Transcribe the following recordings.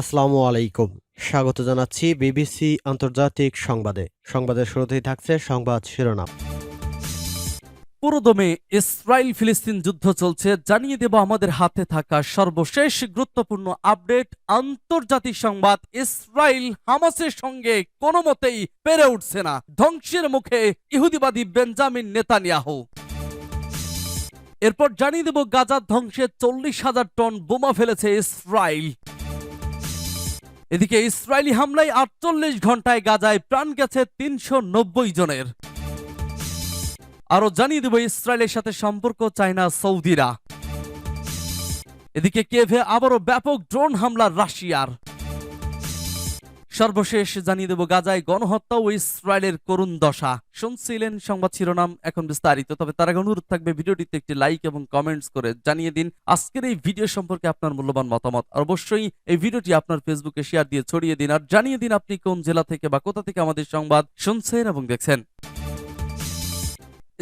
আসসালামু আলাইকুম। স্বাগত জানাচ্ছি বিবিসি আন্তর্জাতিক সংবাদে। সংবাদের শুরুতেই থাকছে সংবাদ শিরোনাম। পুরোদমে ইসরায়েল ফিলিস্তিন যুদ্ধ চলছে, জানিয়ে দেব আমাদের হাতে থাকা সর্বশেষ গুরুত্বপূর্ণ আপডেট। আন্তর্জাতিক সংবাদ, ইসরায়েল হামাসের সঙ্গে কোনো মতেই পেরে উঠছে না। ধ্বংসের মুখে ইহুদিবাদী বেঞ্জামিন নেতানিয়াহু। এরপর জানিয়ে দেব গাজার ধ্বংসে চল্লিশ হাজার টন বোমা ফেলেছে ইসরায়েল। এদিকে ইসরায়েলি হামলায় আটচল্লিশ ঘন্টায় গাজায় প্রাণ গেছে তিনশো নব্বই জনের। আরও জানিয়ে দেব ইসরায়েলের সাথে সম্পর্ক চায় না সৌদিরা। এদিকে কেভে আবারও ব্যাপক ড্রোন হামলা রাশিয়ার। সর্বশেষ জানিয়ে দেব গাজায় গণহত্যা ও ইসরায়েলের করুণ দশা। শুনছিলেন সংবাদ শিরোনাম এখন বিস্তারিত, তবে তার আগে অনুরোধ থাকবে ভিডিওটিতে একটি লাইক এবং কমেন্টস করে জানিয়ে দিন আজকের এই ভিডিও সম্পর্কে আপনার মূল্যবান মতামত। অবশ্যই এই ভিডিওটি আপনার ফেসবুকে শেয়ার দিয়ে ছড়িয়ে দিন, আর জানিয়ে দিন আপনি কোন জেলা থেকে বা কোথা থেকে আমাদের সংবাদ শুনছেন এবং দেখছেন।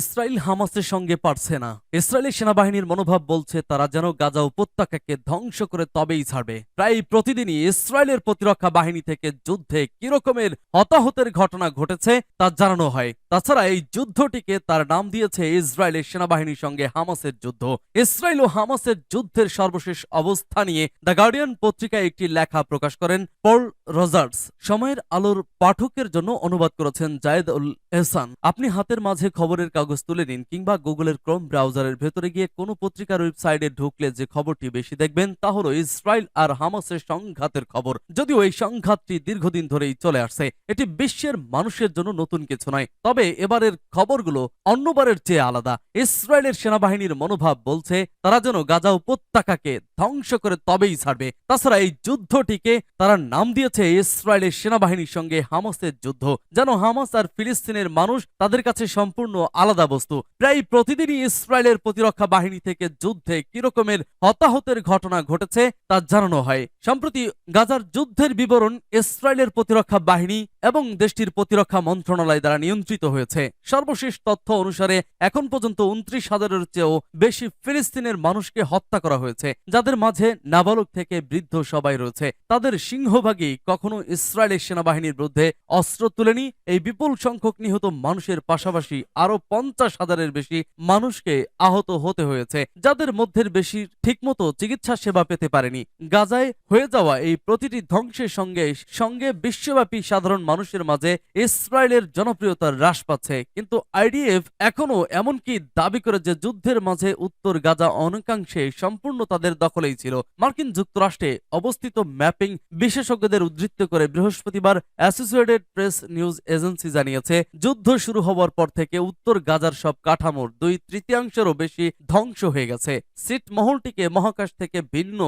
ইসরায়েল হামাসের সঙ্গে পারছে না। ইসরায়েলি সেনাবাহিনীর মনোভাব বলছে তারা যেন গাজা উপত্যকাকে ধ্বংস করে তবেই ছাড়বে। প্রায় প্রতিদিনই ইসরায়েলের প্রতিরক্ষা বাহিনী থেকে যুদ্ধে কিরকমের হতাহতের ঘটনা ঘটেছে তা জানানো হয়। তাছাড়া এই যুদ্ধটিকে তার নাম দিয়েছে ইসরায়েলের সেনাবাহিনীর সঙ্গে হামাসের যুদ্ধ। ইসরায়েল ও হামাসের যুদ্ধের সর্বশেষ অবস্থা নিয়ে দ্য গার্ডিয়ান পত্রিকায় একটি লেখা প্রকাশ করেন পল রজার্স। সময়ের আলোর পাঠকের জন্য অনুবাদ করেছেন জায়েদ উল এহসান। আপনি হাতের মাঝে খবরের কাগজ তুলে নিন কিংবা গুগলের ক্রোম ব্রাউজারের ভেতরে গিয়ে কোনো পত্রিকার ওয়েবসাইটে ঢুকলে যে খবরটি বেশি দেখবেন, তা হলো ইসরায়েল আর হামাসের সংঘাতের খবর। যদিও এই সংঘাতটি দীর্ঘদিন ধরেই চলে আসছে, এটি বিশ্বের মানুষের জন্য নতুন কিছু নয়। তবে এবারের খবরগুলো অন্যবারের চেয়ে আলাদা। ইসরায়েলের সেনাবাহিনীর মনোভাব বলছে, তারা যেন গাজা উপত্যকাকে ধ্বংস করে তবেই ছাড়বে। তাছাড়া এই যুদ্ধটিকে তারা নাম দিয়েছে ইসরায়েলের সেনাবাহিনীর সঙ্গে হামাসের যুদ্ধ। যেন হামাস আর ফিলিস্তিনের মানুষ তাদের কাছে সম্পূর্ণ আলাদা বস্তু। প্রায় প্রতিদিনই ইসরায়েলের প্রতিরক্ষা বাহিনী থেকে যুদ্ধে কিরকমের হতাহতের ঘটনা ঘটেছে তা জানানো হয়। সম্প্রতি গাজার যুদ্ধের বিবরণ ইসরায়েলের প্রতিরক্ষা বাহিনী এবং দেশটির প্রতিরক্ষা মন্ত্রণালয় দ্বারা নিয়ন্ত্রিত হয়েছে। সর্বশেষ তথ্য অনুসারে, এখন পর্যন্ত উনত্রিশ হাজারের চেয়েও বেশি ফিলিস্তিনের মানুষকে হত্যা করা হয়েছে, যাদের মাঝে নাবালক থেকে বৃদ্ধ সবাই রয়েছে। তাদের সিংহভাগই কখনো ইসরায়েলের সেনাবাহিনীর বিরুদ্ধে অস্ত্র তুলেনি। এই বিপুল সংখ্যক নিহত মানুষের পাশাপাশি আরও পঞ্চাশ হাজারের বেশি মানুষকে আহত হতে হয়েছে, যাদের মধ্যে বেশি ঠিকমতো চিকিৎসা সেবা পেতে পারেনি। গাজায় হয়ে যাওয়া এই প্রতিটি ধ্বংসের সঙ্গে সঙ্গে বিশ্বব্যাপী সাধারণ মানুষের মাঝে ইসরায়েলের জনপ্রিয়তা হ্রাস পাচ্ছে। কিন্তু আইডিএফ এখনও এমনকি দাবি করে যে যুদ্ধের মাঝে উত্তর গাজা অনেকাংশে সম্পূর্ণ তাদের দখলেই ছিল। মার্কিন যুক্তরাষ্ট্রে অবস্থিত ম্যাপিং বিশেষজ্ঞদের উদ্ধৃত করে বৃহস্পতিবার অ্যাসোসিয়েটেড প্রেস নিউজ এজেন্সি জানিয়েছে, যুদ্ধ শুরু হওয়ার পর থেকে উত্তর গাজার সব কাঠামোর দুই তৃতীয়াংশেরও বেশি ধ্বংস হয়ে গেছে। সিট মহলটিকে মহাকাশ থেকে ভিন্ন,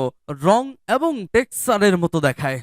রং এবং টেক্সারের মতো দেখায়।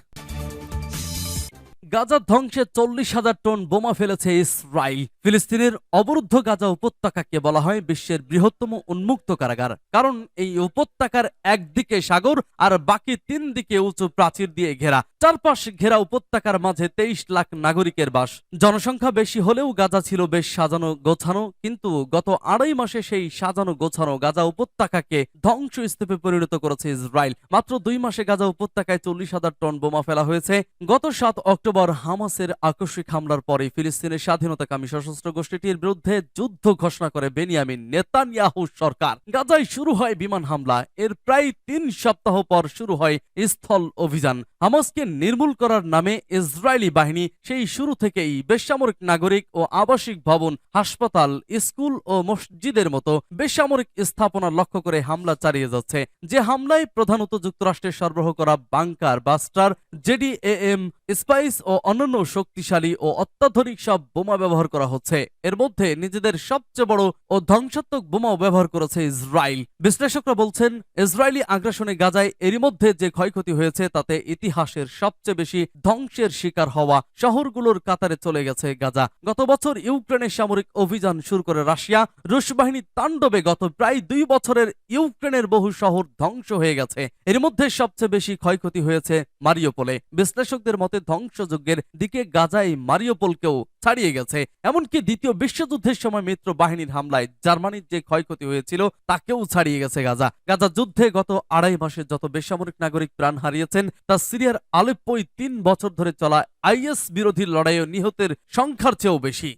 গাজা ধ্বংসে চল্লিশ হাজার টন বোমা ফেলেছে ইসরায়েল ফিলিস্তিনের অবরুদ্ধ গাজা উপত্যকাকে বলা হয় বিশ্বের বৃহত্তম উন্মুক্ত কারাগার। কারণ এই উপত্যকার একদিকে সাগর আর বাকি তিন দিকে উঁচু প্রাচীর দিয়ে ঘেরা। চারপাশ ঘেরা উপত্যকার মাঝে তেইশ লাখ নাগরিকের বাস। জনসংখ্যা বেশি হলেও গাজা ছিল বেশ সাজানো গোছানো, কিন্তু গত আড়াই মাসে সেই সাজানো গোছানো গাজা উপত্যকাকে ধ্বংস স্তূপে পরিণত করেছে ইসরায়েল মাত্র দুই মাসে গাজা উপত্যকায় চল্লিশ হাজার টন বোমা ফেলা হয়েছে। গত সাত অক্টোবর হামাসের আকস্মিক হামলার পরে ফিলিস্তিনের স্বাধীনতাকামী সশস্ত্র গোষ্ঠীটির বিরুদ্ধে যুদ্ধ ঘোষণা করে বেনিয়ামিন নেতানিয়াহু সরকার। গাজায় শুরু হয় বিমান হামলা। এর প্রায় তিন সপ্তাহ পর শুরু হয় স্থল অভিযান। হামাসকে নির্মূল করার নামে ইসরায়েলি বাহিনী সেই শুরু থেকেই বেসামরিক নাগরিক ও আবাসিক ভবন, হাসপাতাল, স্কুল ও মসজিদের মতো বেসামরিক স্থাপনা লক্ষ্য করে হামলা চালিয়ে যাচ্ছে। যে হামলায় প্রধানত যুক্তরাষ্ট্রের সরবরাহ করা বাংকার বাস্টার জেডিএএম স্পাইস ও অন্যান্য শক্তিশালী ও অত্যাধুনিক সব বোমা ব্যবহার করা হচ্ছে। এর মধ্যে নিজেদের সবচেয়ে বড় ও ধ্বংসাত্মক বোমাও ব্যবহার করেছে ইসরায়েল। বিশ্লেষকরা বলছেন, ইসরায়েলি আগ্রাসনে গাজায় এরই মধ্যে যে ক্ষয়ক্ষতি হয়েছে, তাতে ইতিহাসের সবচেয়ে বেশি ধ্বংসের শিকার হওয়া শহরগুলোর কাতারে চলে গেছে গাজা। গত বছর ইউক্রেনের সামরিক অভিযান শুরু করে রাশিয়া। রুশ বাহিনীর তাণ্ডবে গত প্রায় দুই বছরের ইউক্রেনের বহু শহর ধ্বংস হয়ে গেছে। এর মধ্যে সবচেয়ে বেশি ক্ষয়ক্ষতি হয়েছে মারিওপোলে। বিশ্লেষকদের মতে ধ্বংসযজ্ঞের দিকে গাজাই মারিওপোলকেও ছাড়িয়ে গেছে। এমনকি দ্বিতীয় বিশ্বযুদ্ধের সময় মিত্র বাহিনীর হামলায় জার্মানির যে ক্ষয়ক্ষতি হয়েছিল, তাকেও ছাড়িয়ে গেছে গাজা। গাজা যুদ্ধে গত আড়াই মাসে যত বেসামরিক নাগরিক প্রাণ হারিয়েছেন, তা সিরিয়ার আলেপ্পই তিন বছর ধরে চলা আইএস বিরোধী লড়াইয়ে নিহতের সংখ্যার চেয়েও বেশি।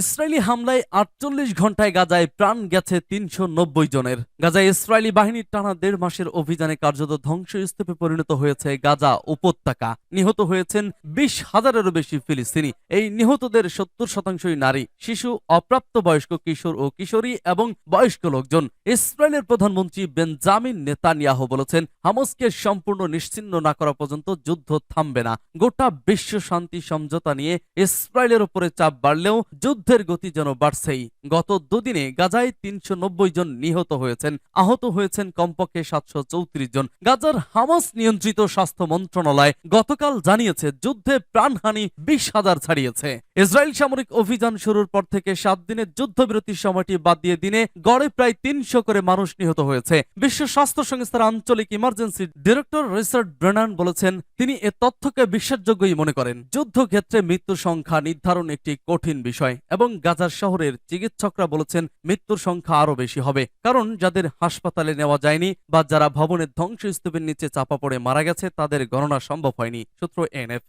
ইসরায়েলি হামলায় আটচল্লিশ ঘন্টায় গাজায় প্রাণ গেছে তিনশো নব্বই জনের। গাজায় ইসরায়েলি বাহিনীর টানা দেড় মাসের অভিযানে কার্যত ধ্বংসস্তূপে পরিণত হয়েছে গাজা উপত্যকা। নিহত হয়েছেন বিশ হাজারেরও বেশি ফিলিস্তিনি। এই নিহতদের সত্তর শতাংশই নারী, শিশু অপ্রাপ্ত বয়স্ক কিশোর ও কিশোরী এবং বয়স্ক লোকজন। ইসরায়েলের প্রধানমন্ত্রী বেনজামিন নেতানিয়াহ বলেছেন, হামসকে সম্পূর্ণ নিশ্চিন্ন না করা পর্যন্ত যুদ্ধ থামবে না। গোটা বিশ্ব শান্তি সমঝোতা নিয়ে ইসরায়েলের উপরে চাপ বাড়লেও যুদ্ধের গতি যেন বাড়ছেই। গত দুদিনে গাজায় তিনশো জন নিহত হয়েছেন, আহত হয়েছেন কমপক্ষে সাতশো চৌত্রিশ জন। গাজার হামাস নিয়ন্ত্রিত স্বাস্থ্য মন্ত্রণালয় গতকাল জানিয়েছে, যুদ্ধে প্রাণহানি বিশ হাজার ছাড়িয়েছে। ইসরায়েল সামরিক অভিযান শুরুর পর থেকে সাত দিনের যুদ্ধবিরতির সময়টি বাদ দিয়ে দিনে গড়ে প্রায় তিনশো করে মানুষ নিহত হয়েছে। বিশ্ব স্বাস্থ্য সংস্থার আঞ্চলিক ইমার্জেন্সি ডিরেক্টর রিচার্ড ব্রেনান বলেছেন, তিনি এ তথ্যকে বিশ্বাসযোগ্যই মনে করেন। যুদ্ধক্ষেত্রে মৃত্যুর সংখ্যা নির্ধারণ একটি কঠিন বিষয়। এবং গাজার শহরের চিকিৎসকরা বলেছেন মৃত্যুর সংখ্যা আরও বেশি হবে, কারণ যাদের হাসপাতালে নেওয়া যায়নি বা যারা ভবনের ধ্বংসস্তূপের নিচে চাপা পড়ে মারা গেছে, তাদের গণনা সম্ভব হয়নি, সূত্র এনএফ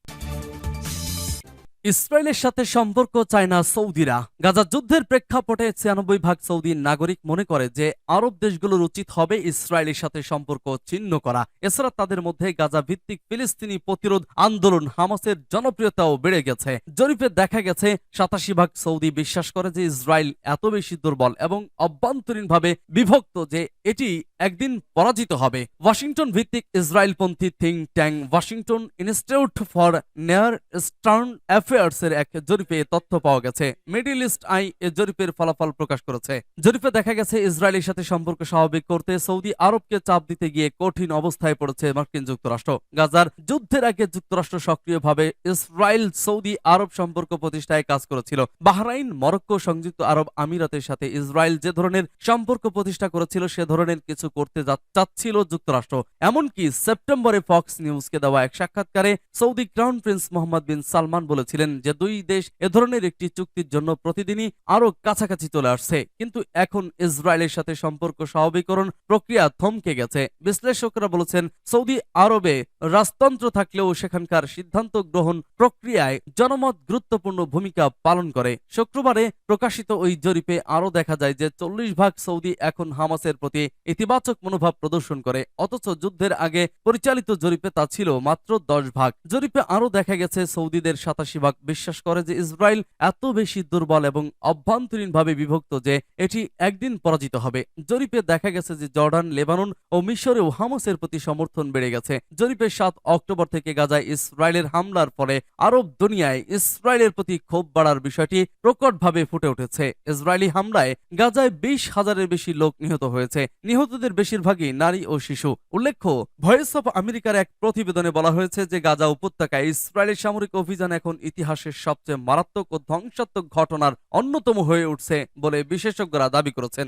ইসরায়েলের সাথে সম্পর্ক চায় না সৌদিরা। গাজা যুদ্ধের প্রেক্ষাপটে ছিয়ানব্বই ভাগ সৌদি নাগরিক মনে করে যে আরব দেশগুলোর উচিত হবে ইসরায়েলের সাথে সম্পর্ক ছিন্ন করা। এছাড়া তাদের মধ্যে গাজা ভিত্তিক ফিলিস্তিনি প্রতিরোধ আন্দোলন হামাসের জনপ্রিয়তাও বেড়ে গেছে। জরিপে দেখা গেছে, সাতাশি ভাগ সৌদি বিশ্বাস করে যে ইসরায়েল এত বেশি দুর্বল এবং অভ্যন্তরীণভাবে বিভক্ত যে এটি একদিন পরাজিত হবে ওয়াশিংটন ভিত্তিক ইসরায়েলপন্থী think tank Washington institute for near eastern affairs এর এক জরিপে তথ্য পাওয়া গেছে। মিডিল ইস্ট আই এ জরিপের ফলাফল প্রকাশ করেছে। জরিপে দেখা গেছে, ইসরায়েলের সাথে সম্পর্ক স্বাভাবিক করতে সৌদি আরবকে চাপ দিতে গিয়ে কঠিন অবস্থায় পড়েছে মার্কিন যুক্তরাষ্ট্র। গাজার যুদ্ধের আগে যুক্তরাষ্ট্র সক্রিয়ভাবে ইসরায়েল সৌদি আরব সম্পর্ক প্রতিষ্ঠায় কাজ করেছিল। বাহরাইন, মরক্কো সংযুক্ত আরব আমিরাতের সাথে ইসরায়েল যে ধরনের সম্পর্ক প্রতিষ্ঠা করেছিল, সে ধরনের কিছু করতে চাচ্ছিল যুক্তরাষ্ট্র। এমনকি সেপ্টেম্বরে ফক্স নিউজকে দেওয়া এক সাক্ষাৎকারে Saudi crown prince Mohammed bin Salman বলেছিলেন যে দুই দেশ এ ধরনের একটি চুক্তির জন্য প্রতিদিনই আরও কাছাকাছি চলে আসছে। কিন্তু এখন ইসরায়েলের সাথে সম্পর্ক স্বাভাবিকরণ প্রক্রিয়া থমকে গেছে। বিশ্লেষকরা বলেছেন, সৌদি আরবে রাজতন্ত্র থাকলেও সেখানকার সিদ্ধান্ত গ্রহণ প্রক্রিয়ায় জনমত গুরুত্বপূর্ণ ভূমিকা পালন করে। শুক্রবারে প্রকাশিত ওই জরিপে আরও দেখা যায় যে চল্লিশ ভাগ সৌদি এখন হামাসের প্রতি ইতিবাচক মনোভাব প্রদর্শন করে, অথচ যুদ্ধের আগে পরিচালিত জরিপে তা ছিল মাত্র দশ ভাগ। জরিপে আরও দেখা গেছে, সৌদিদের সাতাশি ভাগ বিশ্বাস করে যে ইসরায়েল এত বেশি দুর্বল এবং অভ্যন্তরীণভাবে বিভক্ত যে এটি একদিন পরাজিত হবে। জরিপে দেখা গেছে যে জর্ডান, লেবানন ও মিশরেও হামাসের প্রতি সমর্থন বেড়ে গেছে। জরিপে সাত অক্টোবর থেকে গাজায় ইসরায়েলের হামলার ফলে আরব দুনিয়ায় ইসরায়েলের প্রতি ক্ষোভ বাড়ার বিষয়টি প্রকটভাবে ফুটে উঠেছে। ইসরায়েলি হামলায় গাজায় বিশ হাজারের বেশি লোক নিহত হয়েছে। নিহতদের বেশিরভাগই নারী ও শিশু। উল্লেখ্য ভয়েস অফ আমেরিকার এক প্রতিবেদনে বলা হয়েছে যে গাজা উপত্যকায় ইসরায়েলের সামরিক অভিযান এখন ইতিহাসের সবচেয়ে মারাত্মক ও ধ্বংসাত্মক ঘটনার অন্যতম হয়ে উঠছে বলে বিশেষজ্ঞরা দাবি করেছেন।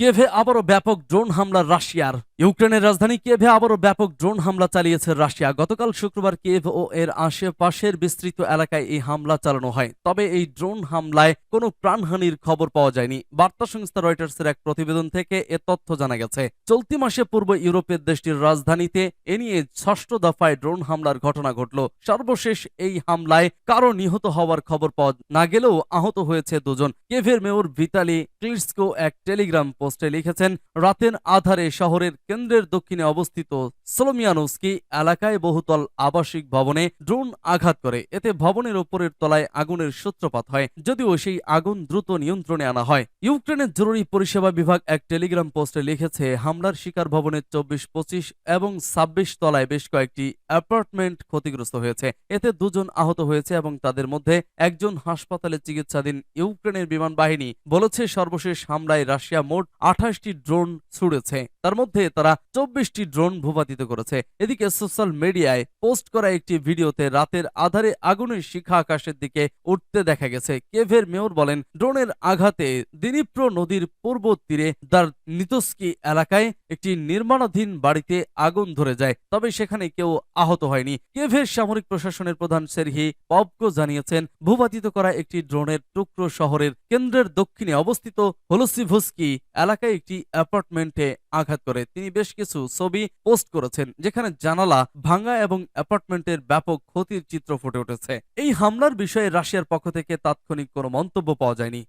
কিয়েভে আবারও ব্যাপক ড্রোন হামলা রাশিয়ার। ইউক্রেনের রাজধানী কিয়েভে আবারও ব্যাপক ড্রোন হামলা চালিয়েছে রাশিয়া। গতকাল শুক্রবার কিয়েভ ও এর আশেপাশের বিস্তৃত এলাকায় এই হামলা চালানো হয়। তবে এই ড্রোন হামলায় কোনো প্রাণহানির খবর পাওয়া যায়নি। বার্তা সংস্থা রয়টার্সের এক প্রতিবেদন থেকে এ তথ্য জানা গেছে। চলতি মাসে পূর্ব ইউরোপের দেশটির রাজধানীতে এ নিয়ে ষষ্ঠ দফায় ড্রোন হামলার ঘটনা ঘটল। সর্বশেষ এই হামলায় কারও নিহত হওয়ার খবর পাওয়া না গেলেও আহত হয়েছে দুজন। কেভের মেয়র ভিতালি ক্লিটসকো এক টেলিগ্রাম পোস্টে লিখেছেন রাতের আধারে শহরের কেন্দ্রের দক্ষিণে অবস্থিত সোলোমিয়ানোস্কি এলাকায় বহুতল আবাসিক ভবনে ড্রোন আঘাত করে। এতে ভবনের ওপরের তলায় আগুনের সূত্রপাত হয়, যদিও সেই আগুন দ্রুত নিয়ন্ত্রণে আনা হয়। ইউক্রেনের জরুরি পরিষেবা বিভাগ এক টেলিগ্রাম পোস্টে লিখেছে, হামলার শিকার ভবনের চব্বিশ, পঁচিশ এবং ছাব্বিশ তলায় বেশ কয়েকটি অ্যাপার্টমেন্ট ক্ষতিগ্রস্ত হয়েছে। এতে দুজন আহত হয়েছে এবং তাদের মধ্যে একজন হাসপাতালে চিকিৎসাধীন ইউক্রেনের বিমান বাহিনী বলেছে, সর্বশেষ হামলায় রাশিয়া মোট আঠাশটি ড্রোন ছুড়েছে। তার মধ্যে তারা চব্বিশটি ড্রোন ভূপাতিত প্রভাবিত করেছে। এদিকে সোশ্যাল মিডিয়ায় পোস্ট করা একটি ভিডিওতে রাতের আধারে আগুনের শিখা আকাশের দিকে উঠতে দেখা গেছে। কেভের মেয়র বলেন, ড্রোনের আঘাতে দিনীপ্র নদীর পূর্ব তীরে দার নিতস্কি এলাকায় একটি নির্মাণাধীন বাড়িতে আগুন ধরে যায়, তবে সেখানে কেউ আহত হয়নি। কেভের সামরিক প্রশাসনের প্রধান সেরহি পবকো জানিয়েছেন, ভূপাতিত করা একটি ড্রোনের টুকরো শহরের কেন্দ্রের দক্ষিণে অবস্থিত হোলসিভুস্কি এলাকায় একটি অ্যাপার্টমেন্টে আঘাত করে। তিনি বেশ কিছু ছবি পোস্ট করেছেন, যেখানে জানালা ভাঙা এবং অ্যাপার্টমেন্টের ব্যাপক ক্ষতির চিত্র ফুটে উঠেছে। এই হামলার বিষয়ে রাশিয়ার পক্ষ থেকে তাৎক্ষণিক কোনো মন্তব্য পাওয়া যায়নি।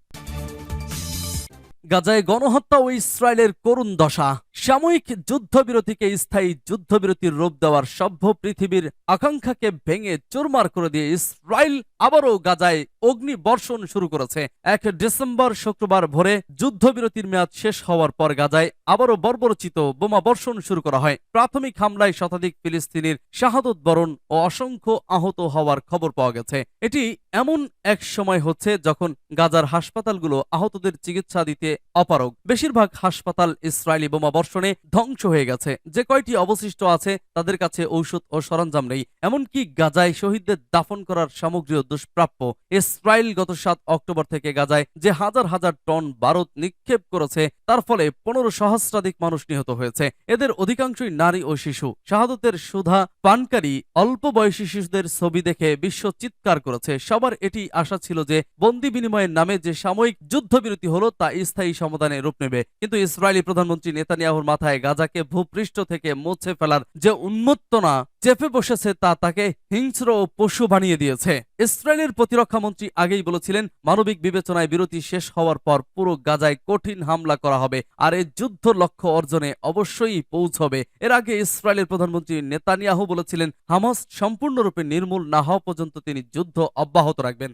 গাজায় গণহত্যা ও ইসরায়েলের করুণ দশা। সাময়িক যুদ্ধবিরতিকে স্থায়ী যুদ্ধবিরতির রূপ দেওয়ার সভ্য পৃথিবীর আকাঙ্ক্ষাকে ভেঙে চুরমার করে দিয়ে ইসরায়েল আবারও গাজায় অগ্নি বর্ষণ শুরু করেছে। এক ডিসেম্বর শুক্রবার ভোরে যুদ্ধবিরতির মেয়াদ শেষ হওয়ার পর গাজায় আবারও বর্বরচিত বোমা বর্ষণ শুরু করা হয়। প্রাথমিক হামলায় শতাধিক ফিলিস্তিনির শাহাদত বরণ ও অসংখ্য আহত হওয়ার খবর পাওয়া গেছে। এটি এমন এক সময় হচ্ছে যখন গাজার হাসপাতালগুলো আহতদের চিকিৎসা দিতে অপারগ। বেশিরভাগ হাসপাতাল ইসরায়েলি বোমা বর্ষণে ধ্বংস হয়ে গেছে। যে কয়টি অবশিষ্ট আছে, তাদের কাছে ঔষধ ও সরঞ্জাম নেই। এমনকি গাজায় শহীদদের দাফন করার সামগ্রীও দুষ্প্রাপ্য। ইসরায়েল গত সাত অক্টোবর থেকে গাজায় যে হাজার হাজার টন বারুদ নিক্ষেপ করেছে, তার ফলে পনেরো সহস্রাধিক মানুষ নিহত হয়েছে। এদের অধিকাংশই নারী ও শিশু। শাহাদতের সুধা পানকারী, অল্প বয়সী শিশুদের ছবি দেখে বিশ্ব চিৎকার করেছে। সবার এটি আশা ছিল যে, বন্দি বিনিময়ের নামে যে সাময়িক যুদ্ধবিরতি হলো, তা স্থায়ী সমাধানে রূপ নেবে। কিন্তু ইসরায়েলি প্রধানমন্ত্রী নেতানিয়াহুর মাথায় গাজাকে ভূপৃষ্ঠ থেকে মুছে ফেলার যে উন্মত্তনা চেপে বসেছে তা তাকে হিংস্র ও পশু বানিয়ে দিয়েছে। ইসরায়েলের প্রতিরক্ষা মন্ত্রী আগেই বলেছিলেন, মানবিক বিবেচনায় বিরতি শেষ হওয়ার পর পুরো গাজায় কঠিন হামলা করা হবে আর এই যুদ্ধ লক্ষ্য অর্জনে অবশ্যই পৌঁছবে। এর আগে ইসরায়েলের প্রধানমন্ত্রী নেতানিয়াহু বলেছিলেন, হামাস সম্পূর্ণরূপে নির্মূল না হওয়া পর্যন্ত তিনি যুদ্ধ অব্যাহত রাখবেন।